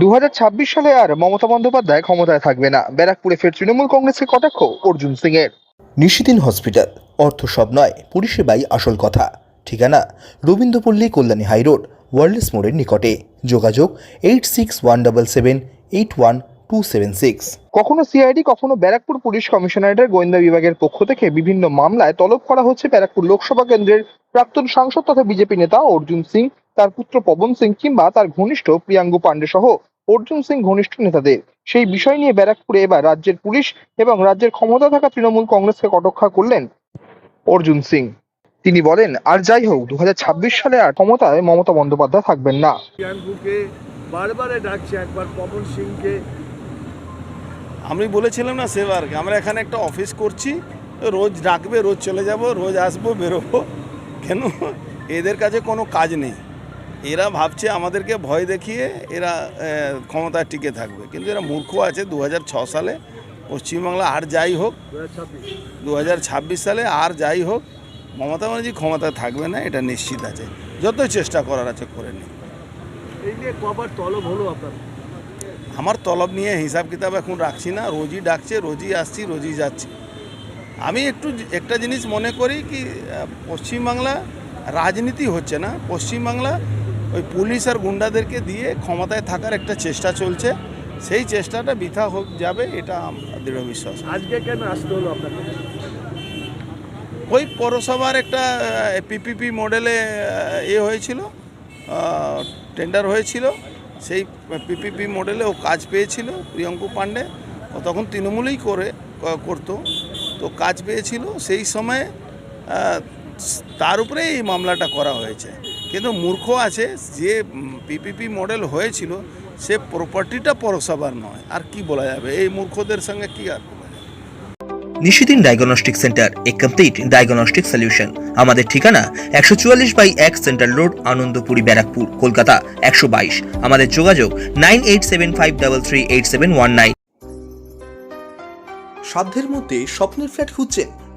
দু হাজার ছাব্বিশ সালে আর মমতা বন্দ্যোপাধ্যায় ক্ষমতায় থাকবে না। ব্যারাকপুরে ফের তৃণমূল কংগ্রেসের কটাক্ষ অর্জুন সিং এর নিশিদিন হসপিটাল অর্থ সব নয় পরিষেবাই আসল কথা। ঠিকানা রবীন্দ্রপল্লী কল্যাণী হাইরোড ওয়ার্ল্ডস মোড়ের নিকটে। যোগাযোগ eight six one double seven eight one two seven six. কখনো সিআইডি কখনো ব্যারাকপুর পুলিশ কমিশনারেটের গোয়েন্দা বিভাগের পক্ষ থেকে বিভিন্ন মামলায় তলব করা হচ্ছে ব্যারাকপুর লোকসভা কেন্দ্রের প্রাক্তন সাংসদ তথা বিজেপি নেতা অর্জুন সিং তার পুত্র পবন সিং কিংবা তার ঘনিষ্ঠ প্রিয়াঙ্গু পান্ডে সহ অর্জুন সিং ঘনিষ্ঠ নেতাদের। সেই বিষয় নিয়ে ব্যারাকপুরে এবার রাজ্যের পুলিশ এবং রাজ্যের ক্ষমতা থাকা তৃণমূল কংগ্রেসকে কটাক্ষা করলেন অর্জুন সিং। তিনি বলেন আর যাই হোক দু হাজার ছাব্বিশ সালে আর ক্ষমতায় মমতা বন্দ্যোপাধ্যায় থাকবেন না। বারবারে ডাকছে একবার পবন সিংকে। আমি বলেছিলাম না সেবারকে আমরা এখানে একটা অফিস করছি রোজ ডাকবে রোজ চলে যাব রোজ আসব বেরোবো। কেন? এদের কাছে কোনো কাজ নেই। এরা ভাবছে আমাদেরকে ভয় দেখিয়ে এরা আহ, ক্ষমতায় টিকে থাকবে। কিন্তু এরা মূর্খ আছে দু সালে পশ্চিমবাংলা আর যাই হোক দু হাজার ছাব্বিশ সালে আর যাই হোক মমতা ব্যানার্জি ক্ষমতায় থাকবে না এটা নিশ্চিত আছে। যতই চেষ্টা করার আছে করে নিই এই নিয়ে কবার তলব হলো আপনার? আমার তলব নিয়ে হিসাব কিতাব এখন রাখছি না রোজই ডাকছে রোজই আসছি রোজই যাচ্ছি। আমি একটু একটা জিনিস মনে করি কি পশ্চিমবাংলা রাজনীতি হচ্ছে না পশ্চিমবাংলা ওই পুলিশ আর গুন্ডাদেরকে দিয়ে ক্ষমতায় থাকার একটা চেষ্টা চলছে। সেই চেষ্টাটা বৃথা হোক যাবে এটা দৃঢ় বিশ্বাস। আজকে কেন আসতে হলো আপনাকে ওই পৌরসভার একটা পিপিপি মডেলে এ হয়েছিল টেন্ডার হয়েছিল। সেই পিপিপি মডেলে ও কাজ পেয়েছিল প্রিয়ঙ্কু পাণ্ডে। ও তখন তৃণমূলেই করে করতো। তো কাজ পেয়েছিল। সেই সময়ে তার উপরে এই মামলাটা করা হয়েছে। কিন্তু মূর্খ আছে যে পিপিপি মডেল হয়েছিল সে প্রপার্টিটা পৌরসভার নয়। আর কি বলা যাবে? এই মূর্খদের সঙ্গে কি আর বলা Nishidin diagnostic centre a complete diagnostic solution আমাদের ঠিকানা একশো চুয়াল্লিশ বাই এক সেন্ট্রাল রোড আনন্দপুরি ব্যারাকপুর কলকাতা একশো বাইশ। আমাদের যোগাযোগ nine eight seven five double three eight seven one nine. সাধ্যের মধ্যে স্বপ্নের ফ্ল্যাট খুঁজছেন